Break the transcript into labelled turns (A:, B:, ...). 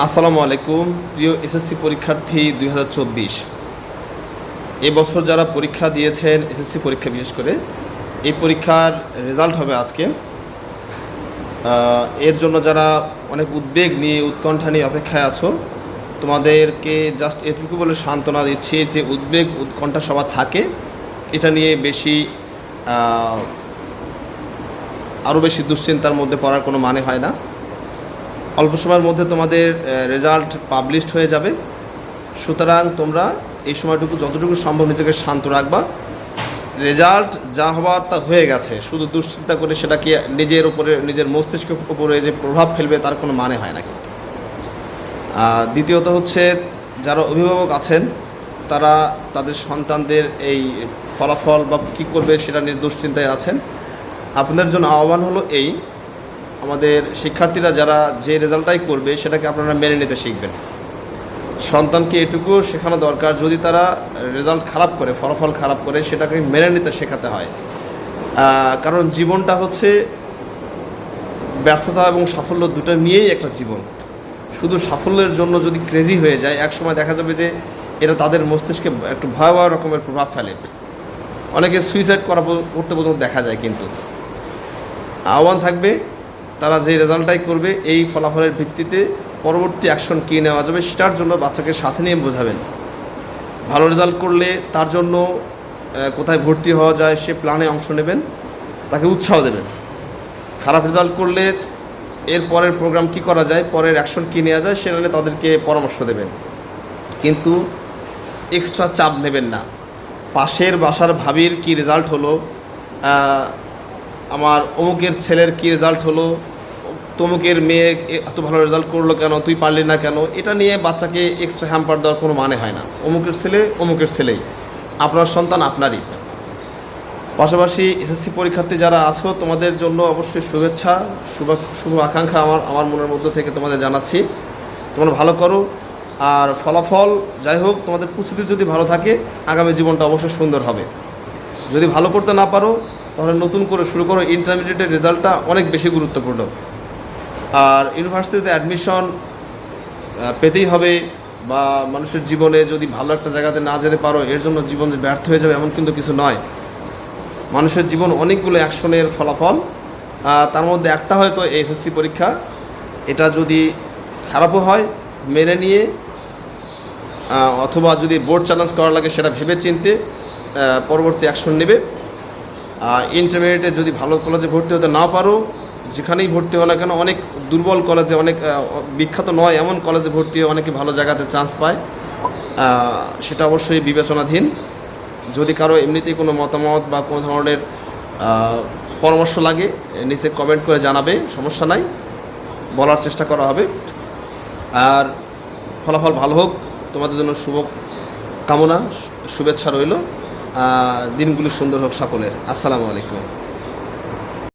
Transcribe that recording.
A: আসসালামু আলাইকুম, প্রিয় এসএসসি পরীক্ষার্থী দুই হাজার চব্বিশ। এবছর যারা পরীক্ষা দিয়েছেন এসএসসি পরীক্ষা, বিশেষ করে এই পরীক্ষার রেজাল্ট হবে আজকে। এর জন্য যারা অনেক উদ্বেগ নিয়ে, উৎকণ্ঠা নিয়ে অপেক্ষায় আছো, তোমাদেরকে জাস্ট এটুকু বলে সান্ত্বনা দিচ্ছি যে উদ্বেগ, উৎকণ্ঠা সবার থাকে। এটা নিয়ে বেশি আরও বেশি দুশ্চিন্তার মধ্যে পড়ার কোনো মানে হয় না। অল্প সময়ের মধ্যে তোমাদের রেজাল্ট পাবলিশড হয়ে যাবে। সুতরাং তোমরা এই সময়টুকু যতটুকু সম্ভব নিজেকে শান্ত রাখবা। রেজাল্ট যা হওয়ার তা হয়ে গেছে। শুধু দুশ্চিন্তা করে সেটাকে নিজের উপরে, নিজের মস্তিষ্কের উপরে যে প্রভাব ফেলবে তার কোনো মানে হয় না কিন্তু। দ্বিতীয়ত হচ্ছে যারা অভিভাবক আছেন, তারা তাদের সন্তানদের এই ফলাফল বা কী করবে সেটা নিয়ে দুশ্চিন্তায় আছেন। আপনাদের জন্য আহ্বান হলো এই আমাদের শিক্ষার্থীরা যারা যে রেজাল্টটাই করবে, সেটাকে আপনারা মেনে নিতে শিখবেন। সন্তানকে এটুকুও শেখানো দরকার, যদি তারা রেজাল্ট খারাপ করে, ফলাফল খারাপ করে, সেটাকে মেনে নিতে শেখাতে হয়। কারণ জীবনটা হচ্ছে ব্যর্থতা এবং সাফল্য দুটো নিয়েই একটা জীবন। শুধু সাফল্যের জন্য যদি ক্রেজি হয়ে যায় এক সময় দেখা যাবে যে এটা তাদের মস্তিষ্কে একটু ভয়াবহ রকমের প্রভাব ফেলে। অনেকে সুইসাইড করা করতে পর্যন্ত দেখা যায় কিন্তু। আহ্বান থাকবে তারা যে রেজাল্টটাই করবে, এই ফলাফলের ভিত্তিতে পরবর্তী অ্যাকশন কী নেওয়া যাবে সেটার জন্য বাচ্চাকে সাথে নিয়ে বোঝাবেন। ভালো রেজাল্ট করলে তার জন্য কোথায় ভর্তি হওয়া যায় সে প্ল্যানে অংশ নেবেন, তাকে উৎসাহ দেবেন। খারাপ রেজাল্ট করলে এর পরের প্রোগ্রাম কি করা যায়, পরের অ্যাকশন কী নেওয়া যায়, সেটা নিয়ে তাদেরকে পরামর্শ দেবেন। কিন্তু এক্সট্রা চাপ নেবেন না। পাশের বাসার ভাবির কি রেজাল্ট হলো আমার অমুকের ছেলের কি রেজাল্ট হলো তমুকের মেয়ে এত ভালো রেজাল্ট করল কেন? তুই পারলি না কেন? এটা নিয়ে বাচ্চাকে এক্সট্রা হ্যাম্পার দেওয়ার কোনো মানে হয় না। অমুকের ছেলে, অমুকের ছেলেই। আপনার সন্তান আপনারই। পাশাপাশি এসএসসি পরীক্ষার্থী যারা আছো, তোমাদের জন্য অবশ্যই শুভেচ্ছা, শুভ শুভ আকাঙ্ক্ষা আমার আমার মনের মধ্য থেকে তোমাদের জানাচ্ছি। তোমরা ভালো করো। আর ফলাফল, যাই হোক, তোমাদের প্রস্তুতি যদি ভালো থাকে, আগামী জীবনটা অবশ্যই সুন্দর হবে। যদি ভালো করতে না পারো, তাহলে নতুন করে শুরু করো। ইন্টারমিডিয়েটের রেজাল্টটা অনেক বেশি গুরুত্বপূর্ণ। আর ইউনিভার্সিটিতে অ্যাডমিশন পেতেই হবে বা মানুষের জীবনে যদি ভালো একটা জায়গাতে না যেতে পারো, এর জন্য জীবন ব্যর্থ হয়ে যাবে এমন কিন্তু কিছু নয়। মানুষের জীবন অনেকগুলো অ্যাকশনের ফলাফল তার মধ্যে একটা হয়তো এসএসসি পরীক্ষা, এটা যদি খারাপও হয়, মেনে নিয়ে অথবা যদি বোর্ড চ্যালেঞ্জ করা লাগে সেটা ভেবে চিনতে পরবর্তী অ্যাকশন নেবে। ইন্টারমিডিয়েটে যদি ভালো কলেজে ভর্তি হতে না পারো, যেখানেই ভর্তি হও না কেন, অনেক দুর্বল কলেজে অনেক বিখ্যাত নয়, এমন কলেজে ভর্তি হয়ে অনেকে ভালো জায়গাতে চান্স পায়। সেটা অবশ্যই বিবেচনাধীন। যদি কারও এমনিতেই কোনো মতামত বা কোনো ধরনের পরামর্শ লাগে, নিচে কমেন্ট করে জানাবে, সমস্যা নাই। বলার চেষ্টা করা হবে। আর ফলাফল ভালো হোক, তোমাদের জন্য শুভ কামনা, শুভেচ্ছা রইল। দিনগুলি সুন্দর হোক সকলের। আসসালামু আলাইকুম।